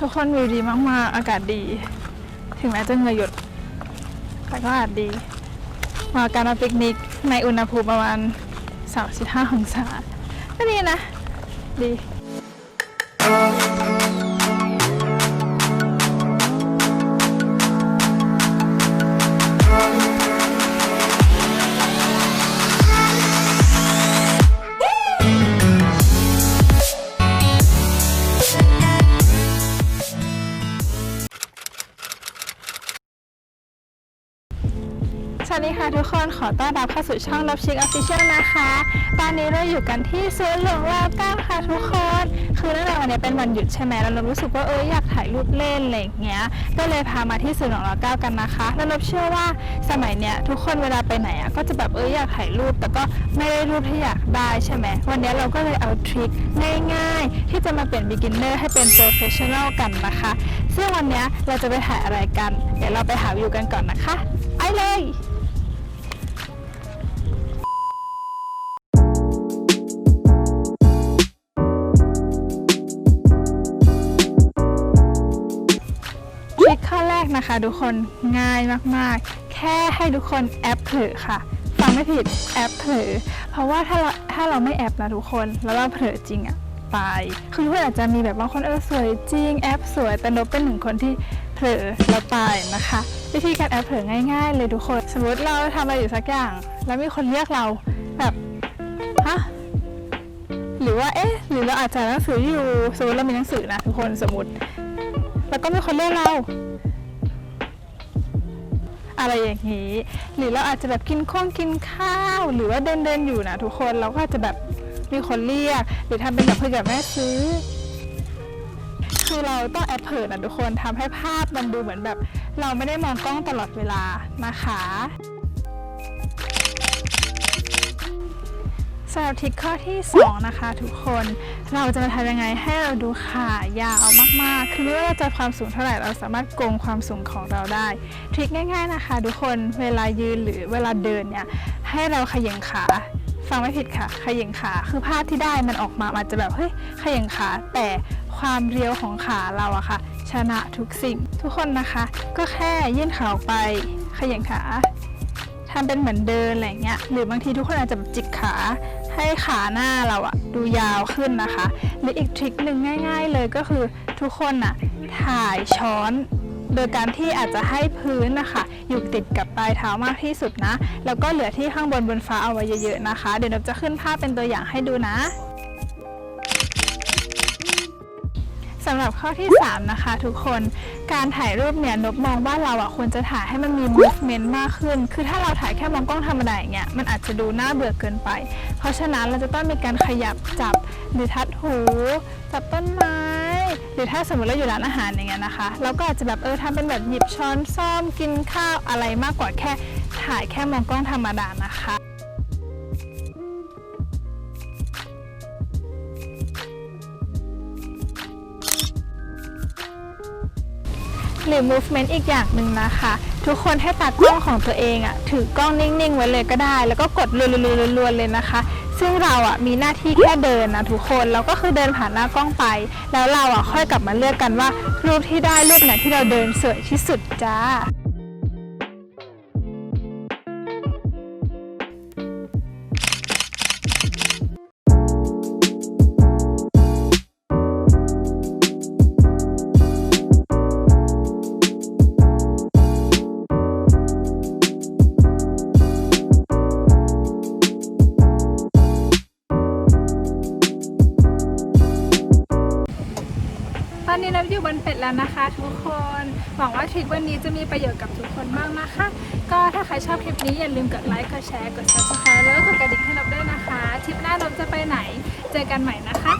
ทุกคนวิวดีมากๆ อากาศดี ถึงแม้จะเหงื่อหยด แต่ก็อากาศดี มาการมาปิกนิกในอุณหภูมิประมาณ 35 องศาก็ดีนะ ดี สวัสดีค่ะทุกคนขอต้อนรับเข้าสู่ช่องรับชิคออฟฟิเชียลนะคะ ตอนนี้เราอยู่กันที่สวนหลวงรามเก้าค่ะทุกคน คือเนื่องจากวันนี้เป็นวันหยุดใช่ไหมแล้วเรารู้สึกว่าเอออยากถ่ายรูปเล่นอะไรอย่างเงี้ย ก็เลยพามาที่สวนหลวงรามเก้ากันนะคะ แล้วเราเชื่อว่าสมัยเนี้ยทุกคนเวลาไปไหนอะก็จะแบบเอออยากถ่ายรูป แต่ก็ไม่ได้รูปที่อยากได้ใช่ไหมวันนี้เราก็เลยเอาทริคง่ายๆ ที่จะมาเปลี่ยน beginner ให้เป็น professional กันนะคะ ซึ่งวันนี้เราจะไปถ่ายอะไรกัน เดี๋ยวเราไปหาวิวกันก่อนนะคะ ไปเลย นะคะ ทุกคนง่ายมากๆ แค่ให้ทุกคนแอปเผลอค่ะ ฟังไม่ผิดแอปเผลอเพราะว่าถ้าเราถ้าเราไม่แอปนะทุกคนแล้วเราเผลอจริงอะตายคือเพื่อนอาจจะมีแบบบางคนเออสวยจริงแอปสวยแต่นบเป็นหนึ่งคนที่เผลอแล้วตายนะคะ วิธีการแอปเผลอง่าย ๆ เลยทุกคน สมมติเราทำอะไรอยู่สักอย่าง แล้วมีคนเรียกเราแบบฮะหรือว่าเอ๊ะหรือเราอาจจะหนังสืออยู่สมมติเรามีหนังสือนะทุกคนสมมติแล้วก็มีคนเรียกเรา อะไรอย่างนี้ หรือเราอาจจะแบบกินข้องกินข้าว หรือว่าเดินเดินๆอยู่นะทุกคนเราก็อาจจะแบบมีคนเรียก หรือทำเป็นแบบคุยกับแม่ซื้อ คือเราต้องแอปเพิร์นะทุกคนทำให้ภาพมันดูเหมือนแบบ เราไม่ได้มองกล้องตลอดเวลานะคะสำหรับทริคข้อที่ 2 นะคะทุกคน เราจะมาทำยังไงให้เราดูขายาวมากๆ คือไม่ว่าเราจะความสูงเท่าไหร่เราสามารถโกงความสูงของเราได้ ทริคง่าย ๆนะคะ ทุกคนเวลายืนหรือเวลาเดินเนี่ยให้เราขย่งขาฟังไม่ผิดค่ะขย่งขา คือภาพที่ได้มันออกมามันจะแบบเฮ้ยขย่งขา แต่ความเรียวของขาเราอะค่ะ ชนะทุกสิ่ง ทุกคนนะคะ ก็แค่ยื่นขาออกไปขย่งขาทำเป็นเหมือนเดินอะไรเงี้ยหรือบางทีทุกคนอาจจะแบบจิกขา ให้ขาหน้าเราอะดูยาวขึ้นนะคะหรืออีกทริคหนึ่งง่าย ๆ เลยก็คือทุกคนอะถ่ายช้อน โดยการที่อาจจะให้พื้นนะคะ อยู่ติดกับปลายเท้ามากที่สุดนะ แล้วก็เหลือที่ข้างบนบนฟ้าเอาไว้เยอะๆนะคะ เดี๋ยวเราจะขึ้นภาพเป็นตัวอย่างให้ดูนะ สำหรับข้อที่ 3 นะคะ ทุกคนการถ่ายรูปเนี่ยนบมองว่าเราอะควรจะถ่ายให้มันมี movement มากขึ้น คือถ้าเราถ่ายแค่มองกล้องธรรมดาอย่างเงี้ยมันอาจจะดูน่าเบื่อเกินไป เพราะฉะนั้นเราจะต้องมีการขยับจับหรือทัดหู จับต้นไม้ หรือถ้าสมมติเราอยู่ร้านอาหารอย่างเงี้ยนะคะ เราก็อาจจะแบบเออทำเป็นแบบหยิบช้อนซ่อมกินข้าวอะไรมากกว่าแค่ถ่ายแค่มองกล้องธรรมดานะคะ หรือ movement อีกอย่างหนึ่งนะคะ ทุกคนให้ตัดกล้องของตัวเองอะถือกล้องนิ่งๆ ไว้เลยก็ได้ แล้วก็กดรัวๆๆเลยนะคะ ซึ่งเราอะมีหน้าที่แค่เดินนะทุกคนเราก็คือเดินผ่านหน้ากล้องไป แล้วเราอะค่อยกลับมาเลือกกันว่ารูปที่ได้รูปไหนที่เราเดินสวยที่สุดจ้า อนนี้เราอยู่บนเป็ดแล้วนะคะ ทุกคน หวังว่าทริควันนี้จะมีประโยชน์กับทุกคนมากนะคะ ก็ถ้าใครชอบคลิปนี้อย่าลืมกดไลค์กดแชร์กด subscribe แล้วก็กดกระดิ่งให้เราด้วยนะคะทริปหน้าเราจะไปไหน เจอกันใหม่นะคะ